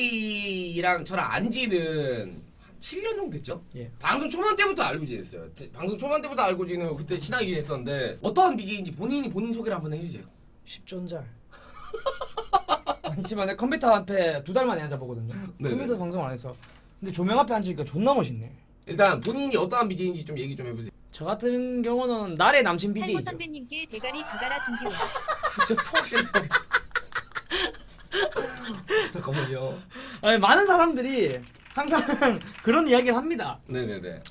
팀이랑 저랑 안지는 한 7년 정도 됐죠? 예. 방송 초반 때부터 알고 지냈어요. 제- 방송 초반 때부터 알고 지내고 그때 친하게 지냈었는데 어떠한 BJ인지 본인이 본인 소개를 한번 해주세요. 10존잘. 아니지만 컴퓨터 앞에 두 달 만에 앉아 보거든요. 네네. 컴퓨터 방송 안 했어. 근데 조명 앞에 앉으니까 존나 멋있네. 일단 본인이 어떠한 BJ인지 좀 얘기 좀 해보세요. 저 같은 경우는 날의 남친 탈모 BJ죠. 선배님께 대가리 박아라 준비원. 진짜 토악질 잠깐만요. 아니, 많은 사람들이 항상 그런 이야기를 합니다. 네네네.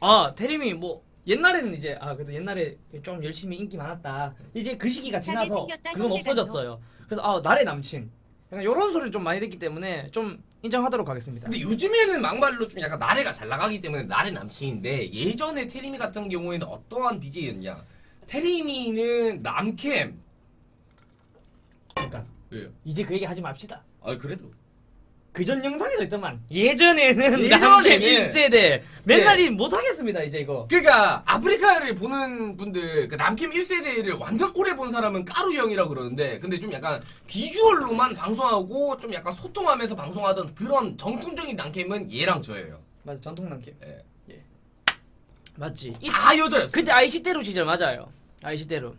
아 테림이 뭐 옛날에는 이제 아 그래도 옛날에 좀 열심히 인기 많았다. 이제 그 시기가 지나서 잘생겼다, 그건 형제가 없어졌어요. 그래서 아 날의 남친. 약간 이런 소리를 좀 많이 듣기 때문에 좀 인정하도록 하겠습니다. 근데 요즘에는 막말로 좀 약간 나래가 잘 나가기 때문에 나래 남친인데 예전에 테리미 같은 경우에는 어떠한 BJ였냐? 테리미는 남캠. 그러니까 왜요? 이제 그 얘기 하지 맙시다. 아 그래도. 그전 영상에도 있더만. 예전에는 남캠 1세대. 맨날 네. 이 못하겠습니다 이제 이거. 그러니까 아프리카를 보는 분들 그 남캠 1세대를 완전 오래 본 사람은 까루 형이라고 그러는데 근데 좀 약간 비주얼로만 방송하고 좀 약간 소통하면서 방송하던 그런 정통적인 남캠은 얘랑 저예요. 맞아 전통 남캠. 예. 맞지. 이, 다 여자였어. 그때 아이시대로 시절 맞아요. 아이시대로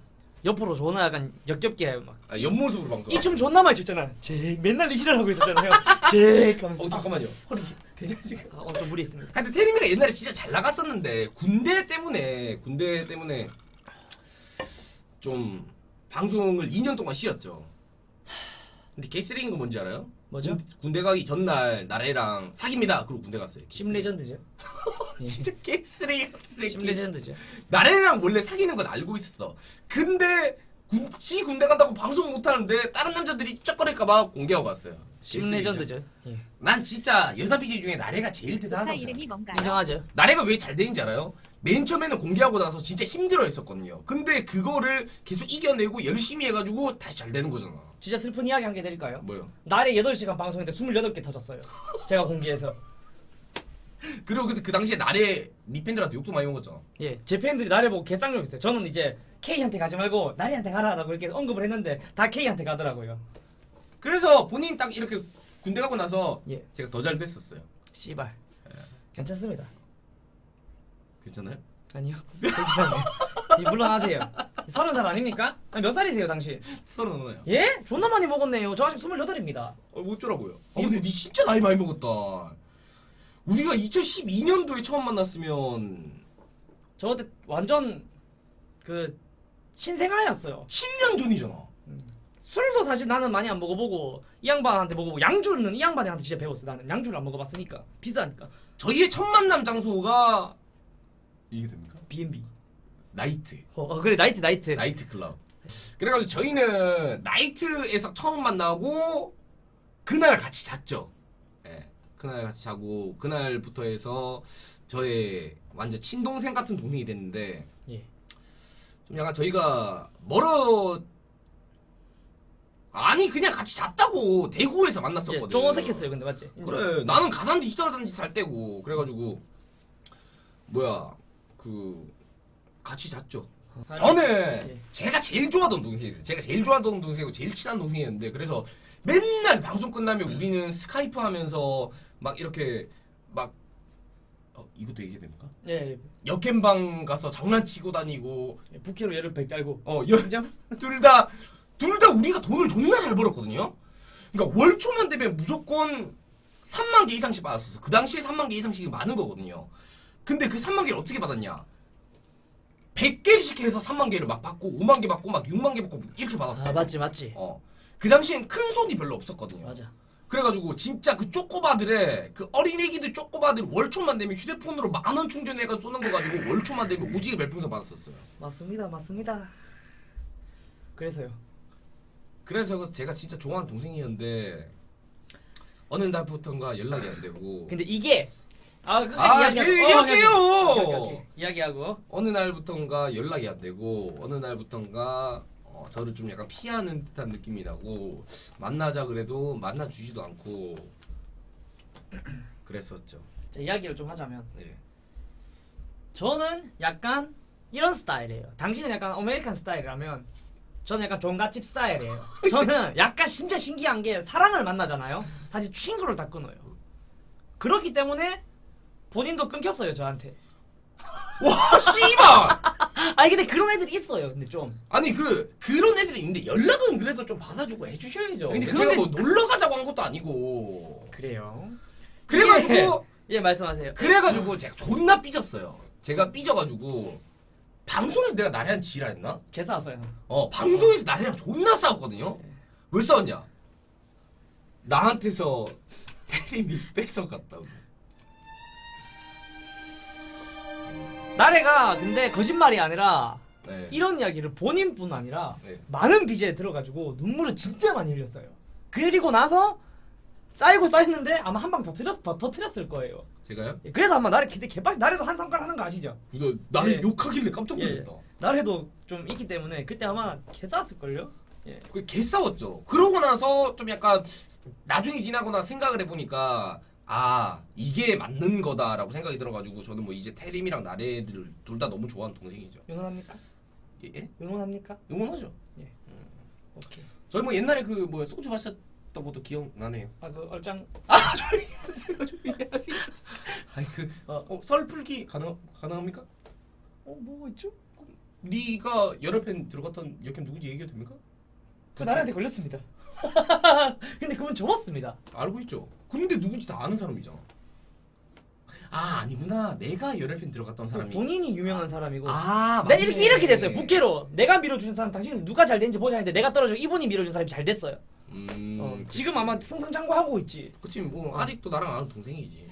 옆으로 존나 약간 역겹게 해요 막 아, 옆모습으로 방송. 이 춤 존나 많이 췄잖아. 제 맨날 이 지랄 하고 있었잖아요. 제 하면서. 어 잠깐만요. 허리 괜찮으신가요? 아, 어, 좀 무리했습니다. 하여튼 테리미가 옛날에 진짜 잘 나갔었는데 군대 때문에 군대 때문에 좀 방송을 2년 동안 쉬었죠. 근데 개쓰레기인 거 뭔지 알아요? 뭐죠? 군, 군대 가기 전날 나래랑 사깁니다. 그리고 군대 갔어요. 심 레전드죠. 예. 진짜 개쓰레기 같은 새끼. 심 레전드죠. 나래랑 원래 사귀는 건 알고 있었어. 근데 군, 지 군대 간다고 방송 못 하는데 다른 남자들이 쩍거릴까봐 공개하고 갔어요. 심 개쓰레기죠. 레전드죠. 예. 난 진짜 여자 BJ 중에 나래가 제일 조카 대단하다고 생각해. 이름이 뭔가요? 인정하죠. 나래가 왜 잘 되는지 알아요? 맨 처음에는 공개하고 나서 진짜 힘들어 했었거든요. 근데 그거를 계속 이겨내고 열심히 해가지고 다시 잘 되는 거잖아. 진짜 슬픈 이야기 한 개 드릴까요? 뭐요? 날에 8시간 방송했는데 28개 터졌어요. 제가 공개해서. 그리고 그, 그 당시에 나래 니 팬들한테 욕도 많이 먹었잖아. 예. 제 팬들이 나를 보고 개쌍욕 했어요. 저는 이제 K한테 가지 말고 나리한테 가라라고 이렇게 언급을 했는데 다 K한테 가더라고요. 그래서 본인 딱 이렇게 군대 가고 나서 예. 제가 더 잘 됐었어요. 씨발. 괜찮습니다. 괜찮아요? 아니요. 괜찮아요. 예, 물러나세요. 서른 살 아닙니까? 아니, 몇 살이세요, 당신? 서른 하나요. 예? 존나 많이 먹었네요. 저 아직 28입니다. 어, 어쩌라고요? 아 근데 니 진짜 나이 많이 먹었다. 우리가 2012년도에 처음 만났으면 저 그때 완전 그 신생아였어요. 7년 전이잖아. 술도 사실 나는 많이 안 먹어보고 이 양반한테 먹어보고 양주는 이 양반한테 진짜 배웠어. 나는 양주를 안 먹어봤으니까 비싸니까. 저희의 첫 만남 장소가 이게 됩니까? B&B. 나이트. 어, 어, 그래 나이트 나이트. 나이트 클럽. 그래가지고 저희는 나이트에서 처음 만나고 그날 같이 잤죠. 예. 그날 같이 자고 그날부터 해서 저의 완전 친동생 같은 동생이 됐는데 예. 좀 약간 저희가 멀어 아니 그냥 같이 잤다고 대구에서 만났었거든. 예, 좀 어색했어요, 근데 맞지? 그래 나는 가산 디지털하든지 살 때고 그래가지고 뭐야 그 같이 잤죠. 아니, 저는 예. 제가 제일 좋아하던 동생이었어요. 제가 제일 좋아하던 동생이고 제일 친한 동생이었는데 그래서 맨날 방송 끝나면 우리는 스카이프 하면서 막 이렇게 막 어, 이것도 얘기해야 됩니까? 예, 예. 역캠방 가서 장난치고 다니고 예, 부캐로 얘를 백 달고. 어, 인정? 둘 다 둘 다 우리가 돈을 존나 잘 벌었거든요. 그러니까 월초만 되면 무조건 3만 개 이상씩 받았었어. 그 당시에 3만 개 이상씩이 많은 거거든요. 근데 그 3만 개를 어떻게 받았냐? 100개씩 해서 3만 개를 막 받고 5만 개 받고 막 6만 개 받고 이렇게 받았어. 아 맞지 맞지. 어. 그 당시엔 큰 손이 별로 없었거든요. 맞아. 그래가지고 진짜 그 쪼꼬바들의 그 어린애기들 쪼꼬바들 월초만 되면 휴대폰으로 만 원 충전해가 쏘는 거 가지고 월초만 되면 오지게 별풍선 받았었어요. 맞습니다, 맞습니다. 그래서요. 그래서 제가 진짜 좋아하는 동생이었는데 어느 날부터인가 연락이 안 되고 근데 이게 아 끝까지 아, 이야기하고 예, 어, 이야기해요. 오케이, 오케이, 오케이. 이야기하고 어느 날부터인가 연락이 안 되고 어느 날부터인가 어, 저를 좀 약간 피하는 듯한 느낌이 나고 만나자 그래도 만나 주지도 않고 그랬었죠. 자, 이야기를 좀 하자면 네. 저는 약간 이런 스타일이에요. 당신은 약간 아메리칸 스타일이라면 저는 약간 종갓집 스타일이에요. 저는 약간 진짜 신기한 게 사랑을 만나잖아요. 사실 친구를 다 끊어요. 그렇기 때문에 본인도 끊겼어요 저한테. 와 씨발 아니 근데 그런 애들이 있어요. 근데 좀 아니 그 그런 애들이 있는데 연락은 그래도 좀 받아주고 해주셔야죠 근데 근데 그런 제가 게- 뭐 놀러 가자고 한 것도 아니고 그래요. 그래가지고 예 말씀하세요. 그래가지고 제가 존나 삐졌어요 제가 삐져가지고 방송에서 내가 나래한 지랄했나? 개사 왔어요. 어 방송에서 나래랑 존나 싸웠거든요 왜 싸웠냐 나한테서 테림이 뺏어갔다고 나래가 근데 거짓말이 아니라 네. 이런 이야기를 본인뿐 아니라 네. 많은 BJ에 들어가지고 눈물을 진짜 많이 흘렸어요. 그리고 나서 쌓이고 쌓였는데 아마 한 방더 틀렸 더 터트렸을 거예요. 제가요? 예, 그래서 아마 나래 기대 개빡 나래도 한 성깔 하는 거 아시죠? 너 나를 예. 욕하길래 깜짝 예. 놀랐다 나래도 좀 있기 때문에 그때 아마 개 싸웠을 걸요. 예. 그개 싸웠죠. 그러고 나서 좀 약간 나중에 지나거나 생각을 해보니까 아 이게 맞는 거다라고 생각이 들어가지고 저는 뭐 이제 태림이랑 나래를 둘 다 너무 좋아하는 동생이죠. 응원합니까? 예? 응원합니까? 응원하죠. 오케이. 저희 뭐 옛날에 그 뭐 소주 마셨던 것도 기억나네요. 아 그 얼짱 아 조용히 하세요. 조용히 하세요. 아니 그 어. 어, 썰 풀기 가능 가능합니까? 어 뭐가 있죠? 네가 열혈팬 들어갔던 여캠 누군지 얘기해도 됩니까? 그 나래한테 걸렸습니다. 근데 그분 접었습니다. 알고 있죠. 근데 누군지 다 아는 사람이잖아. 아 아니구나. 내가 열혈팬 들어갔던 사람이. 본인이 유명한 사람이고 아네 맞네. 이렇게 이렇게 됐어요. 부캐로 내가 밀어준 사람 당신 누가 잘 되는지 보자 했는데 내가 떨어져 이분이 밀어준 사람이 잘 됐어요. 음, 어, 그치. 지금 아마 승승장구하고 있지. 그치 뭐 어. 아직도 나랑 아는 동생이지.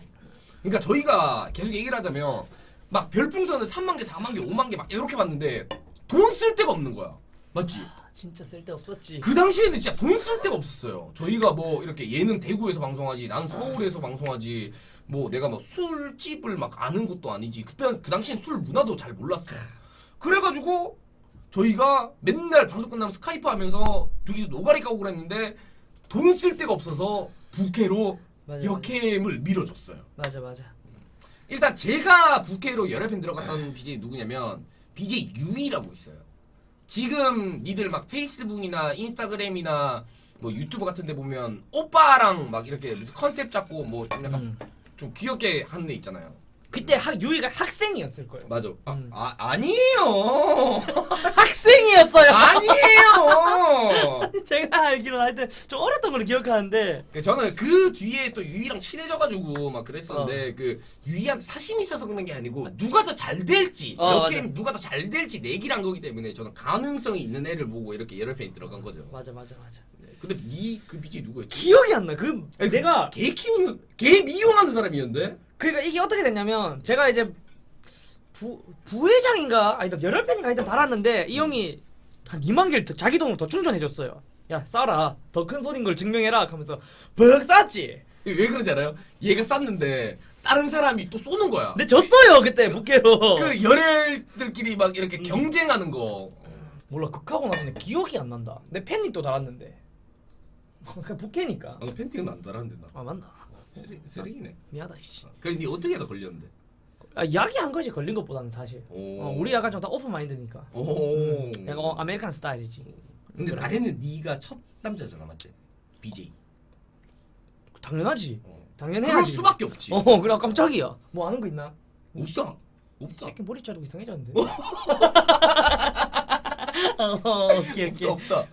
그러니까 저희가 계속 얘기를 하자면 막 별풍선을 3만 개, 4만 개, 5만 개 막 이렇게 받는데 돈 쓸 데가 없는 거야. 맞지? 아, 진짜 쓸데 없었지. 그 당시에는 진짜 돈 쓸 데가 없었어요. 저희가 뭐 이렇게 얘는 대구에서 방송하지, 나는 서울에서 방송하지. 뭐 내가 뭐 술집을 막 아는 것도 아니지. 그때 그 당시엔 술 문화도 잘 몰랐어. 그래가지고 저희가 맨날 방송 끝나면 스카이프 하면서 둘이서 노가리 까고 그랬는데 돈 쓸 데가 없어서 부캐로 맞아, 역캠을 밀어줬어요. 맞아 맞아. 일단 제가 부캐로 열혈팬 들어갔던 BJ 누구냐면 BJ 유이라고 있어요. 지금 니들 막 페이스북이나 인스타그램이나 뭐 유튜브 같은 데 보면 오빠랑 막 이렇게 컨셉 잡고 뭐 좀 약간 음. 좀 귀엽게 하는 애 있잖아요. 그때 학 유이가 학생이었을 거예요. 맞아. 아, 음. 아 아니에요. 학생이었어요. 아니에요. 제가 알기로 하여튼 좀 어렸던 걸로 기억하는데 그 저는 그 뒤에 또 유이랑 친해져가지고 막 어. 그랬었는데 그 유이한테 사심이 있어서 그런 게 아니고 누가 더 잘 될지 어, 역캠 누가 더 잘 될지 내기란 거기 때문에 저는 가능성이 있는 애를 보고 이렇게 열혈팬이 들어간 거죠. 맞아 맞아 맞아. 네. 근데 니그 BJ 누구였지? 기억이 안 나. 그 아니, 그 내가 개 키우는 개 사람이었는데 그러니까 이게 어떻게 됐냐면 제가 이제 부 부회장인가 아니다 열혈 팬인가 하여튼 달았는데 이 형이 한 2만 개를 더, 자기 돈으로 더 충전해 줬어요. 야 싸라 더 큰 소린 걸 증명해라 하면서 벅 쌌지. 왜 그런지 알아요? 얘가 쐈는데 다른 사람이 또 쏘는 거야. 근데 졌어요 그때 부캐로. 그 열혈들끼리 막 이렇게 음. 경쟁하는 거. 몰라 극하고 나서 내 기억이 안 난다. 내 팬이 또 달았는데. 그냥 부캐니까. 아, 너 팬티는 안 달았는데 나. 아 맞나? 쓰레, 쓰레기네. 미안하다 이씨. 그래 니 어떻게 하다 걸렸는데? 아 야기한 거지 걸린 것보다는 사실. 오. 어, 우리 약간 좀다 오픈 마인드니까. 오. 약간 어, 아메리칸 스타일이지. 근데 그래. 나래는 네가 첫 남자잖아, 맞지? BJ. 당연하지. 어. 당연해야지. 수밖에 없지. 어 그래 깜짝이야. 뭐 아는 거 있나? 없다. 이 없다. 새끼 머리 자르고 이상해졌는데. 어, 오케이 오케이. 없다. 어,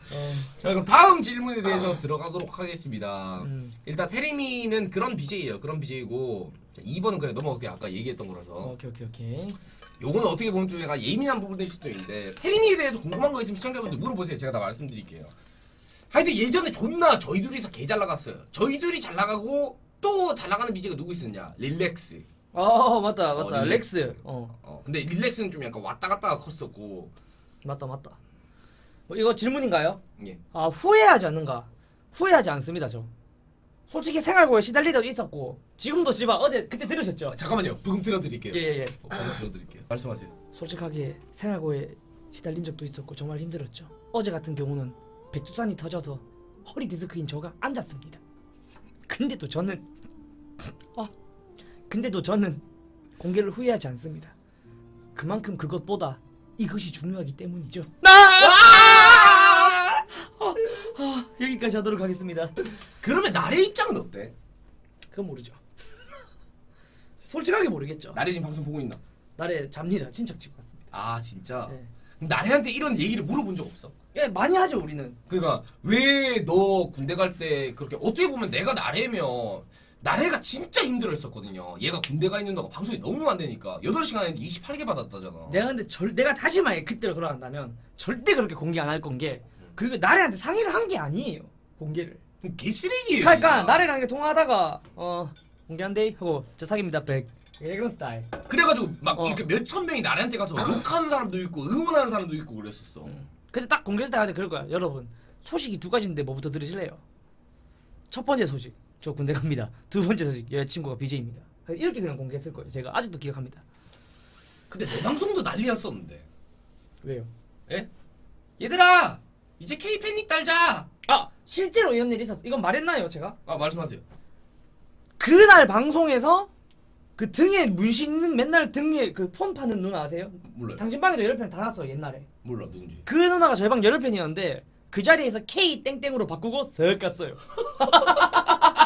자, 그럼 다음 질문에 대해서 들어가도록 하겠습니다. 음. 일단 테리미는 그런 BJ예요. 그런 BJ고 2번은 그냥 넘어갈게요. 아까 얘기했던 거라서. 오케이 오케이 오케이. 요거는 어떻게 보면 좀 약간 예민한 부분일 수도 있는데 테리미에 대해서 궁금한 거 있으면 시청자분들 물어보세요. 제가 다 말씀드릴게요. 하여튼 예전에 존나 저희 둘이서 개 잘 나갔어요. 저희 둘이 잘 나가고 또 잘 나가는 BJ가 누구 있었냐? 릴렉스. 어 맞다 맞다 어, 렉스. 릴렉스. 어 어, 근데 릴렉스는 좀 약간 왔다 갔다가 컸었고. 맞다 맞다. 뭐 이거 질문인가요? 예. 아 후회하지 않는가? 후회하지 않습니다 저. 솔직히 생활고에 시달릴 때도 있었고 지금도 씨발 어제 그때 들으셨죠? 아, 잠깐만요. 부금 틀어드릴게요. 예예예. 어, 부금 틀어드릴게요. 말씀하세요. 솔직하게 생활고에 시달린 적도 있었고 정말 힘들었죠. 어제 같은 경우는 백두산이 터져서 허리 디스크인 저가 앉았습니다. 근데도 저는 아 근데도 저는 공개를 후회하지 않습니다. 그만큼 그것보다 이것이 중요하기 때문이죠. 아! 여기까지 하도록 하겠습니다. 그러면 나의 입장은 어때? 그건 모르죠. 솔직하게 모르겠죠. 나래 지금 방송 보고 있나? 나래 잡니다. 친척 집 갔습니다. 아 진짜. 네. 나래한테 이런 얘기를 물어본 적 없어. 예, 많이 하죠 우리는. 그러니까 왜 너 군대 갈 때 그렇게 어떻게 보면 내가 나래면 나래가 진짜 힘들어했었거든요. 얘가 군대 가 있는 동안 방송이 너무 안 되니까 8시간에 28개 받았다잖아. 내가 근데 절 내가 다시 만약 그때로 돌아간다면 절대 그렇게 공개 안 할 건 게 그리고 나래한테 상의를 한 게 아니에요. 공개를. 개쓰레기예요. 그러니까 진짜. 나래랑 이렇게 통화하다가 어 공개한대 하고 저 사기입니다 100. 예, 그런 스타일. 그래가지고 막 어. 이렇게 몇천 명이 나래한테 가서 욕하는 사람도 있고 응원하는 사람도 있고 그랬었어. 근데 딱 공개했을 때 그럴 거야. 여러분 소식이 두 가지인데 뭐부터 들으실래요? 첫 번째 소식 저 군대 갑니다. 두 번째 소식 여자친구가 BJ입니다. 이렇게 그냥 공개했을 거예요. 제가 아직도 기억합니다. 근데 내 방송도 난리였었는데. 왜요? 예? 얘들아 이제 K 팬닉 달자. 아 실제로 이런 일이 있었어. 이건 말했나요 제가? 아 말씀하세요. 그날 방송에서 그 등에 문신 있는 맨날 등에 그 폰 파는 누나 아세요? 몰라요. 당신 방에도 여러 편다 났어 옛날에. 몰라 누군지. 그 누나가 저희 방 여러 편이었는데 그 자리에서 K 땡땡으로 바꾸고 쓱 갔어요.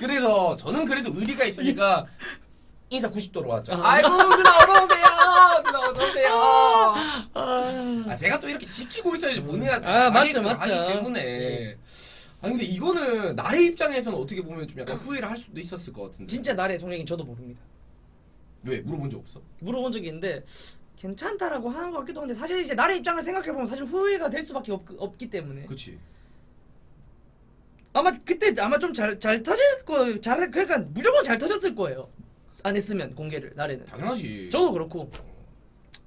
그래서 저는 그래도 의리가 있으니까 인사 90도로 왔죠. 아. 아이고 누나 어서 오세요. 누나 어서 오세요. 아, 아 제가 또 이렇게 지키고 있어야지 본인한테 아, 맞죠, 잘하게끔 맞죠. 하기 때문에. 네. 아니 근데 이거는 나의 입장에서는 어떻게 보면 좀 약간 후회를 할 수도 있었을 것 같은데. 진짜 나의 성향이 저도 모릅니다. 왜 물어본 적 없어? 물어본 적이 있는데 괜찮다라고 하는 것 같기도 한데 사실 이제 나의 입장을 생각해 보면 사실 후회가 될 수밖에 없, 없기 때문에 그치. 아마 그때 아마 좀 잘 잘 터질 거 잘 그러니까 무조건 잘 터졌을 거예요. 안 했으면 공개를 나래는 당연하지. 저도 그렇고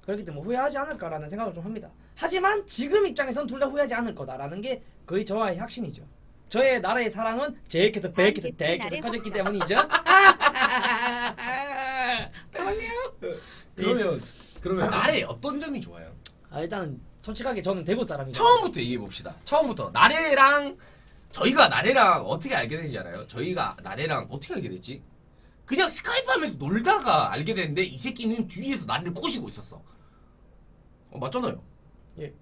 그렇기 때문에 후회하지 않을까라는 생각을 좀 합니다. 하지만 지금 입장에선 둘 다 후회하지 않을 거다라는 게 거의 저와의 확신이죠. 저의 나라의 사랑은 게스트 대에서 나를 커졌기. 때문이죠. 사랑해요. 그러면 그러면 나의 어떤 점이 좋아요? 아 일단 솔직하게 저는 대구 사람이죠. 처음부터 얘기해 봅시다. 처음부터 나래랑 저희가 나래랑 어떻게 알게 되는지 알아요? 저희가 나래랑 어떻게 알게 됐지? 그냥 스카이프 하면서 놀다가 알게 됐는데 이 새끼는 뒤에서 나를 꼬시고 있었어. 어, 맞잖아요. 예.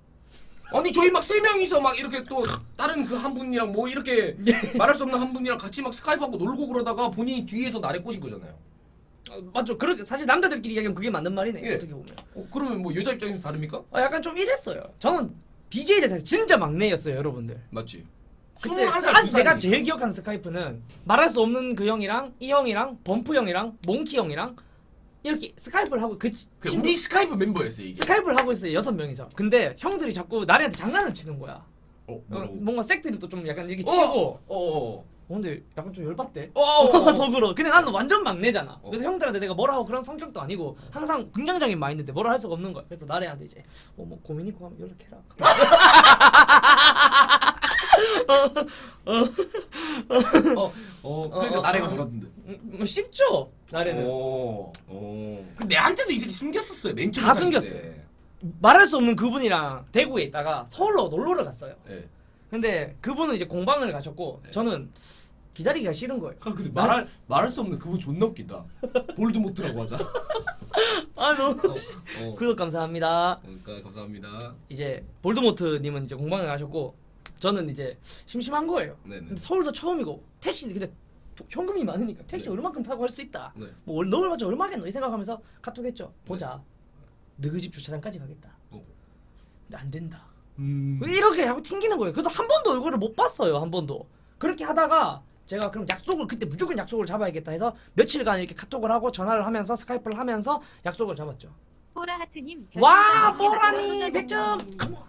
아니 저희 막 세 명이서 막 이렇게 또 다른 그 한 분이랑 뭐 이렇게 예. 말할 수 없는 한 분이랑 같이 막 스카이프 하고 놀고 그러다가 본인이 뒤에서 나를 꼬신 거잖아요. 어, 맞죠. 그렇게 사실 남자들끼리 이야기하면 그게 맞는 말이네. 예. 어떻게 보면. 어, 그러면 뭐 여자 입장에서 다릅니까? 어, 약간 좀 이랬어요. 저는 BJ 대사에서 진짜 막내였어요, 여러분들. 맞지. 그때 21살, 아, 두 내가. 제일 기억하는 스카이프는 말할 수 없는 그 형이랑 이 형이랑 범프 형이랑 몽키 형이랑 이렇게 스카이프를 하고 그 치- 그 친구- 우리 스카이프 멤버였어요 이게. 스카이프를 하고 있어요 여섯 명이서. 근데 형들이 자꾸 나래한테 장난을 치는 거야. 어, 어, 뭐라고? 뭔가 색들이 또좀 약간 이렇게 어! 치고. 어, 어. 어, 근데 약간 좀 열받대. 속으로. 근데 나는 완전 막내잖아. 어. 그래서 형들한테 내가 뭐라 하고 그런 성격도 아니고 항상 긍정적인 마인드인데 뭐라 할 수가 없는 거야. 그래서 나래한테 이제 어, 뭐 고민 있고 하면 연락해라. 어, 어, 그러니까 어, 어, 나래가 어. 그러던데. 음, 뭐 쉽죠. 나래는. 오, 오. 그 내한테도 이 새끼 숨겼었어요. 맨 처음에 다 숨겼어요. 때. 말할 수 없는 그분이랑 대구에 있다가 서울로 놀러를 갔어요. 네. 근데 그분은 이제 공방을 가셨고 네. 저는 기다리기가 싫은 거예요. 아, 근데 말할 말할 수 없는 그분 존나 웃긴다. 볼드모트라고 하자. 아 너무 어, 어. 구독 감사합니다. 그러니까 감사합니다. 이제 볼드모트님은 이제 공방을 가셨고 저는 이제 심심한 거예요. 네네. 근데 서울도 처음이고 택시 근데 도- 현금이 많으니까 택시 네. 얼마큼 타고 할수 있다. 네. 뭐 너를 맞자 얼마겠노 이 생각하면서 카톡했죠. 보자. 너희 집 주차장까지 가겠다. 어. 근데 안 된다. 음. 이렇게 하고 튕기는 거예요. 그래서 한 번도 얼굴을 못 봤어요. 한 번도. 그렇게 하다가 제가 그럼 약속을 그때 무조건 약속을 잡아야겠다 해서 며칠간 이렇게 카톡을 하고 전화를 하면서 스카이프를 하면서 약속을 잡았죠. 보라 하트님 와 별풍선 보라니 100개 100점. 컴온.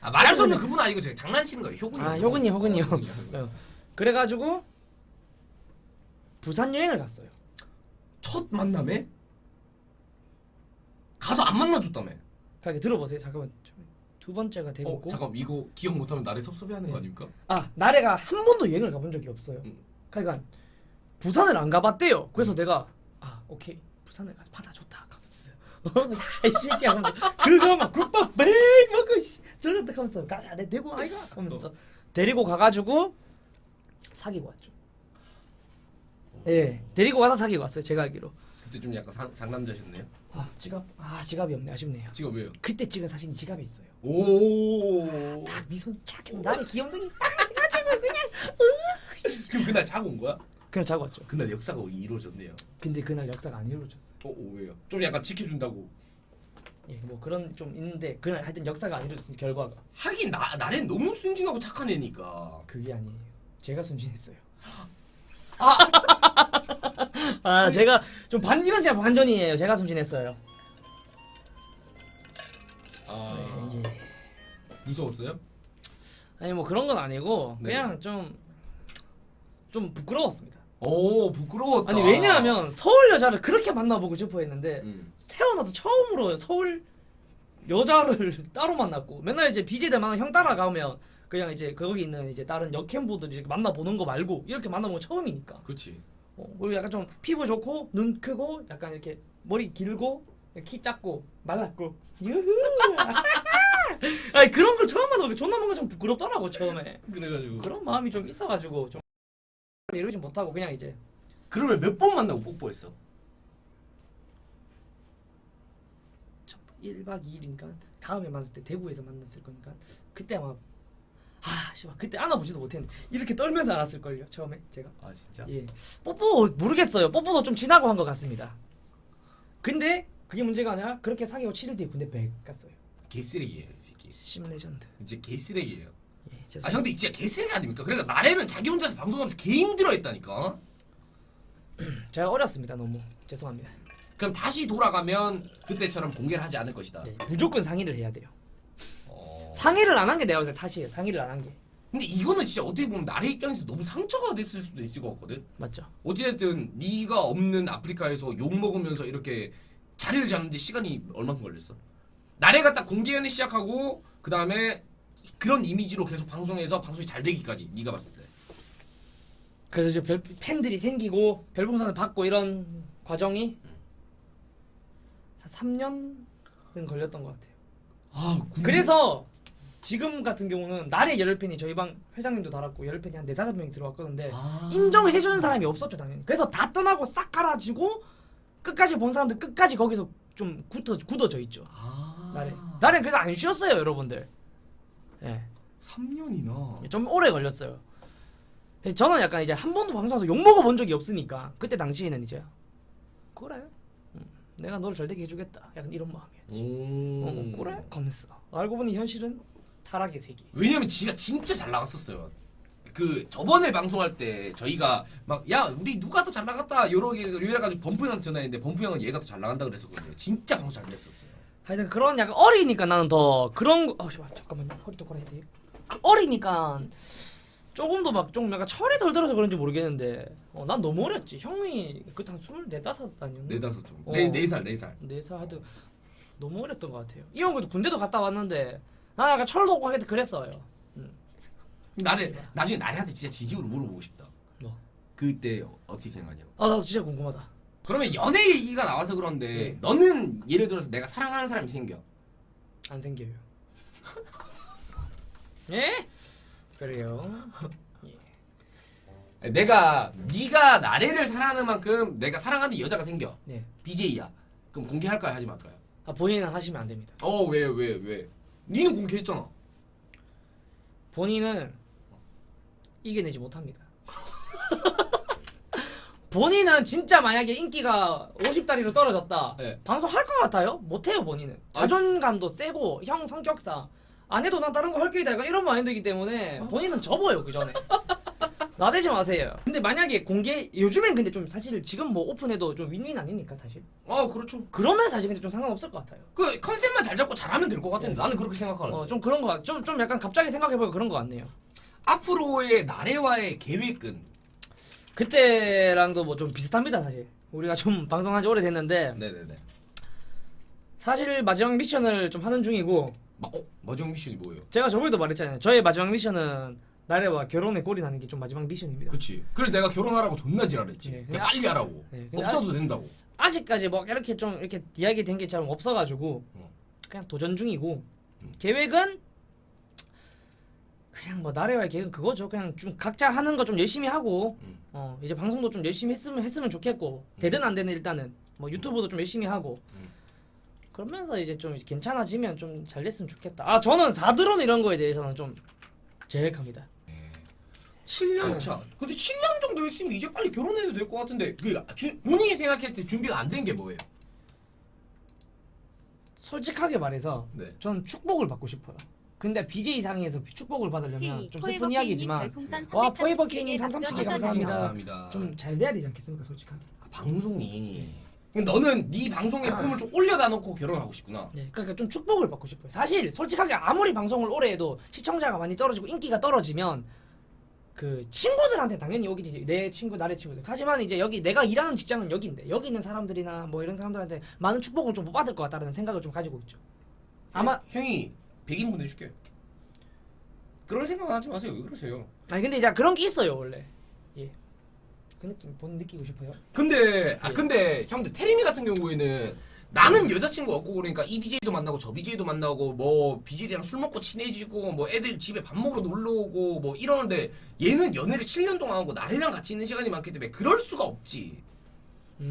아, 말할 수 없는 그분 아니고 제가 장난치는 거예요. 효군이. 아 효근이 효근이요. 효군이. 어. 그래가지고 부산 여행을 갔어요. 첫 만남에 가서 안 만나줬다며. 그렇게 들어보세요. 잠깐만 두 번째가 어, 대구고. 잠깐 이거 기억 못하면 나를 섭섭해하는 거 네. 아닙니까? 아 나래가 한 번도 여행을 가본 적이 없어요. 음. 그러니까 부산을 안 가봤대요. 그래서 내가 아 오케이 부산을 가서 바다 좋다 하면서 야이 새끼야 그거 막 국밥 맹 먹고 씨, 저렇다 하면서 가자 내 대구 아이가 하면서 데리고 가가지고 사귀고 왔죠. 예 데리고 가서 사귀고 왔어요 제가 알기로. 그때 좀 약간 상, 상남자셨네요. 아 지갑 아 지갑이 없네 아쉽네요. 지금 왜요? 그때 찍은 사진이 지갑에 있어요. 오. 딱 미소 착 나의 귀염둥이 딱 그럼 그날 자고 온 거야? 그냥 자고 왔죠. 그날 역사가 이루어졌네요. 근데 그날 역사가 안 이루어졌어요. 어, 어 왜요? 좀 약간 지켜준다고. 예, 뭐 그런 좀 있는데 그날 하여튼 역사가 안 이루어졌습니다. 결과가 하긴 나 나는 너무 순진하고 착한 애니까. 그게 아니에요. 제가 순진했어요. 아, 아 제가 좀 반 이건 제가 반전이에요. 제가 순진했어요. 아 네, 예. 무서웠어요? 아니 뭐 그런 건 아니고 네. 그냥 좀 좀 부끄러웠습니다. 오 부끄러웠다. 아니 왜냐하면 서울 여자를 그렇게 만나보고 싶어 했는데 음. 태어나서 처음으로 서울 여자를 따로 만났고 맨날 이제 BJ들 만나 형 따라가면 그냥 이제 거기 있는 이제 다른 여캠부들 이렇게 만나보는 거 말고 이렇게 만나본 건 처음이니까 그렇지. 어, 그리고 약간 좀 피부 좋고 눈 크고 약간 이렇게 머리 길고 키 작고 말랐고 유후 아니 그런 걸 처음 만나고 존나 뭔가 좀 부끄럽더라고 처음에 그래가지고. 그런 마음이 좀 있어가지고 좀 이러지 못하고 그냥 이제 그러면 몇 번 만나고 뽀뽀했어? 첫 1박 2일이니까 다음에 만났을 때 대구에서 만났을 거니까. 그때 아마 아 씨발 그때 안아보지도 못했는데 이렇게 떨면서 안았을 걸요 처음에 제가. 아 진짜? 예. 뽀뽀 모르겠어요. 뽀뽀도 좀 지나고 한 것 같습니다. 근데 그게 문제가 아니라 그렇게 사귀고 7일 뒤에 군대 백 갔어요. 개쓰레기예요 이 새끼. 심레전드. 이제 개쓰레기예요. 예 아 죄송합니다. 형들 진짜 개쓰레기 아닙니까? 그러니까 나래는 자기 혼자서 방송하면서 개 힘들어했다니까. 제가 어렸습니다 너무. 죄송합니다 그럼 다시 돌아가면 그때처럼 공개를 하지 않을 것이다. 예, 무조건 상의를 해야 돼요 어... 상의를 안 한 게 내가 봤을 때 탓이에요 상의를 안 한 게 근데 이거는 진짜 어떻게 보면 나래 입장에서 너무 상처가 됐을 수도 있을 것 같거든. 맞죠 어찌됐든 네가 없는 아프리카에서 욕 먹으면서 이렇게 자리를 잡는데 시간이 얼마큼 걸렸어? 나래가 딱 공개 연애 시작하고 그 다음에 그런 이미지로 계속 방송에서 방송이 잘 되기까지 네가 봤을 때. 그래서 이제 별, 팬들이 생기고 별풍선을 받고 이런 과정이 한 3년은 걸렸던 것 같아요. 아 그래서 지금 같은 경우는 날의 열혈팬이 저희 방 회장님도 달았고 열혈팬이 한 4, 5명이 들어왔거든데 아... 인정해주는 사람이 없었죠 당연히. 그래서 다 떠나고 싹 갈아지고 끝까지 본 사람들 끝까지 거기서 좀 굳어, 굳어져 있죠. 아... 날에. 날에 그래서 안 쉬었어요 여러분들. 예. 3년이나. 좀 오래 걸렸어요. 그래서 저는 약간 이제 한 번도 방송에서 욕 먹어본 적이 없으니까 그때 당시에는 이제 그래 음, 내가 너를 잘 되게 해주겠다 약간 이런 마음이었지 오. 어, 어, 그래? 검했어 알고 보니 현실은 타락의 세계 왜냐면 지가 진짜 잘 나갔었어요. 그 저번에 방송할 때 저희가 막 야 우리 누가 더 잘 나갔다 요러게 요래가지고 범프 형한테 전화했는데 범프 형은 얘가 더 잘 나간다 그랬었거든요. 진짜 방송 잘 됐었어요. 하여튼 그런 약간 어리니까 나는 더 그런 거 어, 씨발, 잠깐만요 허리 똑바로 해야 돼요 그 어리니까 조금 더막 좀 약간 철이 덜 들어서 그런지 모르겠는데 어, 난 너무 어렸지 형이 그때 한 스물네 다섯 아니었나? 네 다섯 좀. 어. 네네살네 살. 네살 하여튼 너무 어렸던 것 같아요 이 형도 군대도 갔다 왔는데 나 약간 철도 없고 하겠다 그랬어요 나는 나중에 나래한테 진짜 진심으로 물어보고 싶다. 뭐? 그때 어떻게 생각하냐고. 아 나도 진짜 궁금하다 그러면 연애 얘기가 나와서 그런데 네. 너는 예를 들어서 내가 사랑하는 사람이 생겨. 안 생겨요 예? 그래요 예. 내가 네가 나래를 사랑하는 만큼 내가 사랑하는 여자가 생겨. 네. BJ야. 그럼 공개할까요 하지 말까요? 아 본인은 하시면 안 됩니다 어 왜 왜 왜? 니는 공개했잖아. 본인은 이겨내지 못합니다 본인은 진짜 만약에 인기가 50다리로 떨어졌다 네. 방송 할 것 같아요? 못해요 본인은 자존감도 세고 형 성격상 안 해도 난 다른 거 할 게이다 약간 이런 마인드이기 때문에 본인은 접어요 그 전에. 나대지 마세요. 근데 만약에 공개 요즘엔 근데 좀 사실 지금 뭐 오픈해도 좀 윈윈 아닙니까 사실? 어 그렇죠. 그러면 사실 근데 좀 상관없을 것 같아요. 그 컨셉만 잘 잡고 잘하면 될 것 같은데 나는 그렇게 생각하는데. 어 좀 그런 거 좀 좀 약간 갑자기 생각해보니까 그런 거 같네요. 앞으로의 나래와의 계획은? 그때랑도 뭐 좀 비슷합니다 사실. 우리가 좀 방송한 지 오래됐는데. 네네네. 사실 마지막 미션을 좀 하는 중이고 마, 어 마지막 미션이 뭐예요? 제가 저번에도 말했잖아요 저의 마지막 미션은 나래와 결혼에 꼴이 나는 게 좀 마지막 미션입니다 그치. 그래서 내가 결혼하라고 존나 지랄했지. 네, 그냥 그냥- 빨리 하라고. 네, 그냥 없어도 된다고. 아직까지 뭐 이렇게 좀 이렇게 이야기 된 게 잘 없어가지고 어. 그냥 도전 중이고 음. 계획은 그냥 뭐 나래와의 계획은 그거죠. 그냥 좀 각자 하는 거 좀 열심히 하고 음. 어 이제 방송도 좀 열심히 했으면 했으면 좋겠고 되든 안 되든 일단은 뭐 유튜브도 좀 열심히 하고 음. 그러면서 이제 좀 괜찮아지면 좀 잘 됐으면 좋겠다. 아 저는 사드론 이런 거에 대해서는 좀 제약합니다. 7년 차. 근데 7년 정도 했으면 이제 빨리 결혼해도 될 것 같은데 그 주, 본인이 생각할 때 준비가 안 된 게 뭐예요? 솔직하게 말해서 네. 저는 축복을 받고 싶어요. 근데 BJ 상에서 축복을 받으려면 K 좀 슬픈 이야기지만 와, 337개 포에버 케이님 337개 감사합니다. 감사합니다. 감사합니다. 좀 잘 돼야 되지 않겠습니까, 솔직하게. 아, 방송이. 너는 네 방송에 폼을 좀 올려다 놓고 결혼하고 싶구나. 네, 그러니까 좀 축복을 받고 싶어요. 사실 솔직하게 아무리 방송을 오래 해도 시청자가 많이 떨어지고 인기가 떨어지면 그 친구들한테 당연히 오기지 내 친구 나의 친구들. 하지만 이제 여기 내가 일하는 직장은 여기인데 여기 있는 사람들이나 뭐 이런 사람들한테 많은 축복을 좀 못 받을 것 같다는 생각을 좀 가지고 있죠. 아마 형이 100인분 해줄게. 그런 생각 하지 마세요. 왜 그러세요? 아니 근데 이제 그런 게 있어요 원래. 예. 그 느낌 본 느끼고 싶어요. 근데 아 예. 근데 형들 테리미 같은 경우에는 나는 여자친구 없고 그러니까 이 BJ도 만나고 저 BJ도 만나고 뭐 BJ랑 술 먹고 친해지고 뭐 애들 집에 밥 먹으러 놀러 오고 뭐 이러는데 얘는 연애를 7년 동안 하고 나래랑 같이 있는 시간이 많기 때문에 그럴 수가 없지.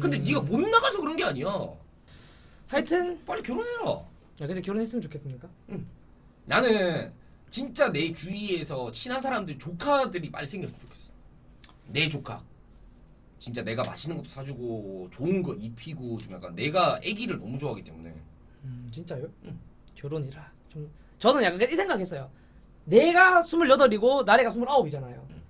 근데 음. 네가 못 나가서 그런 게 아니야. 하여튼 빨리 결혼해라. 야 근데 결혼했으면 좋겠습니까? 나는 진짜 내 주위에서 친한 사람들 조카들이 빨리 생겼으면 좋겠어. 내 조카. 진짜 내가 맛있는 것도 사주고 좋은 거 입히고 좀 약간 내가 아기를 너무 좋아하기 때문에 음 진짜요? 응. 결혼이라 좀 저는 약간 이 생각했어요. 내가 스물여덟이고 나래가 스물아홉이잖아요. 응.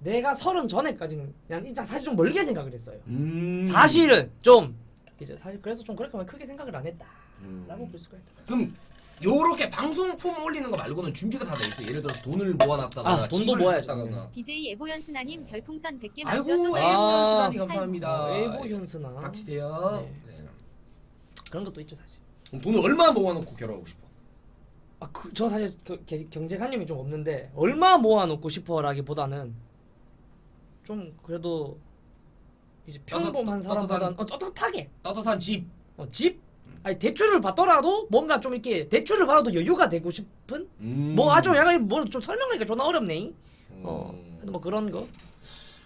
내가 서른 전에까지는 그냥 일단 사실 좀 멀게 생각을 했어요. 음. 사실은 좀 이제 사실 그래서 좀 그렇게 크게 생각을 안 했다라고 음. 볼 수가 있다. 그럼 요렇게 방송 폼 올리는 거 말고는 준비가 다 돼 있어. 예를 들어서 돈을 모아놨다거나 아, 돈도 집을 모아야죠. 샀다거나. BJ 에보연스나님 별풍선 100개 아이고 또 에이보 아. 연수다니 감사합니다. 어, 에이보 현수나 닥치세요. 네. 네. 그런 것도 있죠 사실. 그럼 돈을 얼마 모아놓고 결혼하고 싶어? 아, 그, 저 사실 그, 게- 경제관념이 좀 없는데 얼마 모아놓고 싶어라기보다는 좀 그래도 이제 평범한 따뜻- 사람보다는 어, 떳떳하게 따뜻한 집. 어, 집 아니 대출을 받더라도 뭔가 좀 이렇게 대출을 받아도 여유가 되고 싶은 음. 뭐 아주 약간 뭐 좀 설명하기가 존나 어렵네. 음. 어, 근데 뭐 그런 거.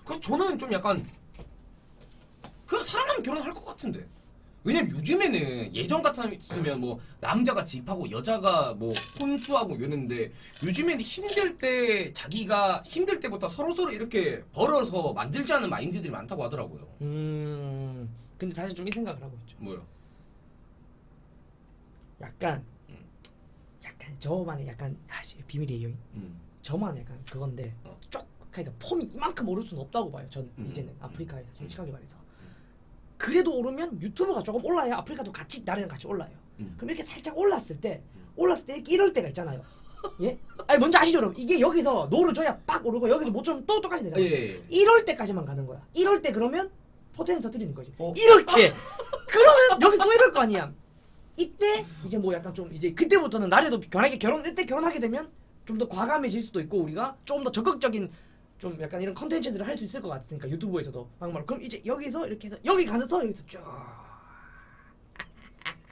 그 저는 좀 약간 그냥 사랑하면 결혼할 것 같은데. 왜냐면 요즘에는 예전 같았으면 뭐 남자가 집하고 여자가 뭐 혼수하고 이러는데 요즘에는 힘들 때 자기가 힘들 때부터 서로 서로 이렇게 벌어서 만들자는 마인드들이 많다고 하더라고요. 음. 근데 사실 좀 이 생각을 하고 있죠. 뭐요? 약간 약간 저만의 약간 아씨 비밀이에요. 음. 저만 약간 그건데 어. 쪽 그러니까 폼이 이만큼 오를 수는 없다고 봐요. 저는 음. 이제는 아프리카에서 솔직하게 말해서 그래도 오르면 유튜브가 조금 올라야 아프리카도 같이 나랑 같이 올라요. 음. 그럼 이렇게 살짝 올랐을 때 올랐을 때 이렇게 이럴 때가 있잖아요. 예? 아니 뭔지 아시죠, 여러분? 이게 여기서 노를 줘야 빡 오르고 여기서 못 주면 또 똑같이 예, 되잖아요. 예. 예. 이럴 때까지만 가는 거야. 이럴 때 그러면 포텐을 터뜨리는 거지. 어. 이럴 때 그러면 여기서 또 이럴 거 아니야. 이때 이제 뭐 약간 좀 이제 그때부터는 나래도 만약에 결혼 이때 결혼하게 되면 좀 더 과감해질 수도 있고 우리가 좀 더 적극적인 좀 약간 이런 컨텐츠들을 할 수 있을 것 같으니까 유튜브에서도 막말 그럼 이제 여기서 이렇게 해서 여기 가서 여기서 쭉